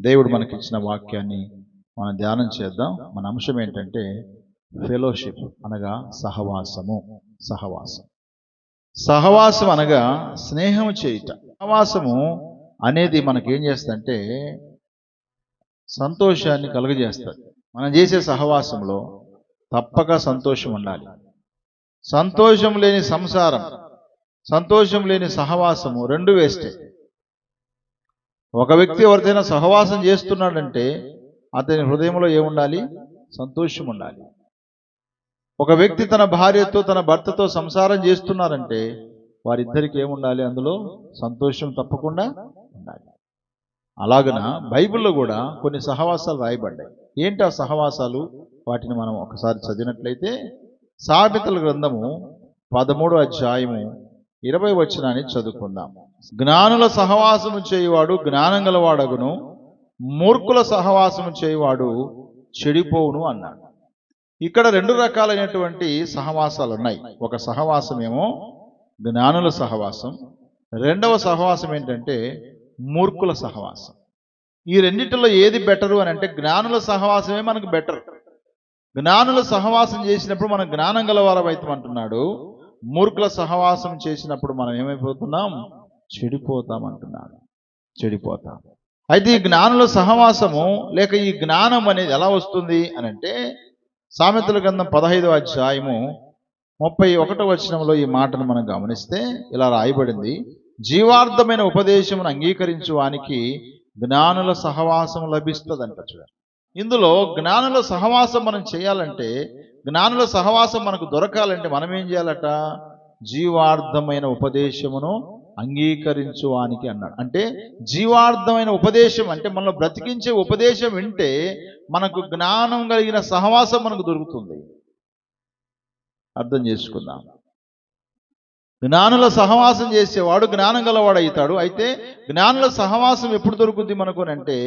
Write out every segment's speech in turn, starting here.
దేవుడు మనకిచ్చిన వాక్యాన్ని మనం ధ్యానం చేద్దాం. మన అంశం ఏంటంటే ఫెలోషిప్ అనగా సహవాసము సహవాసం. సహవాసం అనగా స్నేహం చేయుట. సహవాసము అనేది మనకేం చేస్తుందంటే సంతోషాన్ని కలుగజేస్తుంది. మనం చేసే సహవాసంలో తప్పక సంతోషం ఉండాలి. సంతోషం లేని సంసారం సంతోషం లేని సహవాసము రెండు వేస్టే. ఒక వ్యక్తి ఎవరితోనైనా సహవాసం చేస్తున్నాడంటే అతని హృదయంలో ఏముండాలి? సంతోషం ఉండాలి ఒక వ్యక్తి తన భార్యతో తన భర్తతో సంసారం చేస్తున్నారంటే వారిద్దరికి ఏముండాలి? అందులో సంతోషం తప్పకుండా ఉండాలి. అలాగన బైబిల్లో కూడా కొన్ని సహవాసాలు రాయబడ్డాయి. ఏంటి ఆ సహవాసాలు? వాటిని మనం ఒకసారి చదివినట్లయితే సామెతల గ్రంథము పదమూడు అధ్యాయము ఇరవై వచనాన్ని చదువుకుందాం జ్ఞానుల సహవాసము చేయువాడు జ్ఞానం గలవాడగును మూర్ఖుల సహవాసము చేయువాడు చెడిపోవును అన్నాడు. ఇక్కడ రెండు రకాలైనటువంటి సహవాసాలు ఉన్నాయి ఒక సహవాసం ఏమో జ్ఞానుల సహవాసం రెండవ సహవాసం ఏంటంటే మూర్ఖుల సహవాసం. ఈ రెండిటిలో ఏది బెటరు అని అంటే జ్ఞానుల సహవాసమే మనకు బెటర్. జ్ఞానుల సహవాసం చేసినప్పుడు మనం జ్ఞానం గలవారం అంటున్నాడు. మూర్ఖుల సహవాసం చేసినప్పుడు మనం ఏమైపోతున్నాం? చెడిపోతాం అంటున్నాడు చెడిపోతాం. అయితే ఈ జ్ఞానుల సహవాసము లేక ఈ జ్ఞానం అనేది ఎలా వస్తుంది అని అంటే సామెతల గ్రంథం పదహైదవ అధ్యాయము ముప్పై ఒకటో వచనంలో ఈ మాటను మనం గమనిస్తే ఇలా రాయబడింది. జీవార్థమైన ఉపదేశమును అంగీకరించు వానికి జ్ఞానుల సహవాసం లభిస్తుందంట చూడండి. ఇందులో జ్ఞానుల సహవాసం మనం చేయాలంటే జ్ఞానుల సహవాసం మనకు దొరకాలంటే మనం ఏం చేయాలట? జీవార్థమైన ఉపదేశమును అంగీకరించు వానికి అన్నాడు. అంటే జీవార్థమైన ఉపదేశం అంటే మనలో బ్రతికించే ఉపదేశం వింటే మనకు జ్ఞానం కలిగిన సహవాసం మనకు దొరుకుతుంది. అర్థం చేసుకుందాం. జ్ఞానుల సహవాసం చేసేవాడు జ్ఞానం గలవాడు అవుతాడు అయితే జ్ఞానుల సహవాసం ఎప్పుడు దొరుకుతుంది మనకు అని అంటే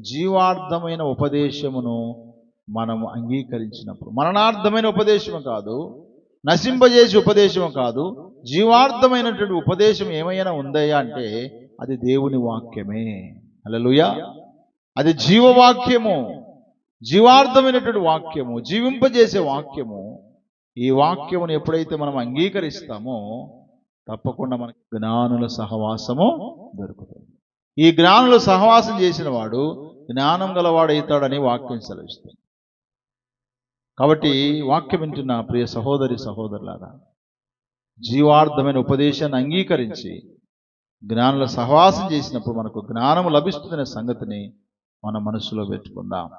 జీవార్థమైన ఉపదేశమును మనము అంగీకరించినప్పుడు. మరణార్థమైన ఉపదేశం కాదు నశింపజేసే ఉపదేశం కాదు జీవార్థమైనటువంటి ఉపదేశం ఏమైనా ఉందయ్యా అంటే అది దేవుని వాక్యమే. అలలుయా అది జీవవాక్యము జీవార్థమైనటువంటి వాక్యము జీవింపజేసే వాక్యము. ఈ వాక్యమును ఎప్పుడైతే మనం అంగీకరిస్తామో తప్పకుండా మనకి జ్ఞానుల సహవాసము దొరుకుతుంది. ఈ జ్ఞానుల సహవాసం చేసిన వాడు జ్ఞానం గలవాడవుతాడని వాక్యం సెలవిస్తుంది. కాబట్టి వాక్యం వింటున్న ప్రియ సహోదరి సహోదరులారా జీవార్థమైన ఉపదేశాన్ని అంగీకరించి జ్ఞానుల సహవాసం చేసినప్పుడు మనకు జ్ఞానం లభిస్తుందనే సంగతిని మన మనసులో పెట్టుకుందాం.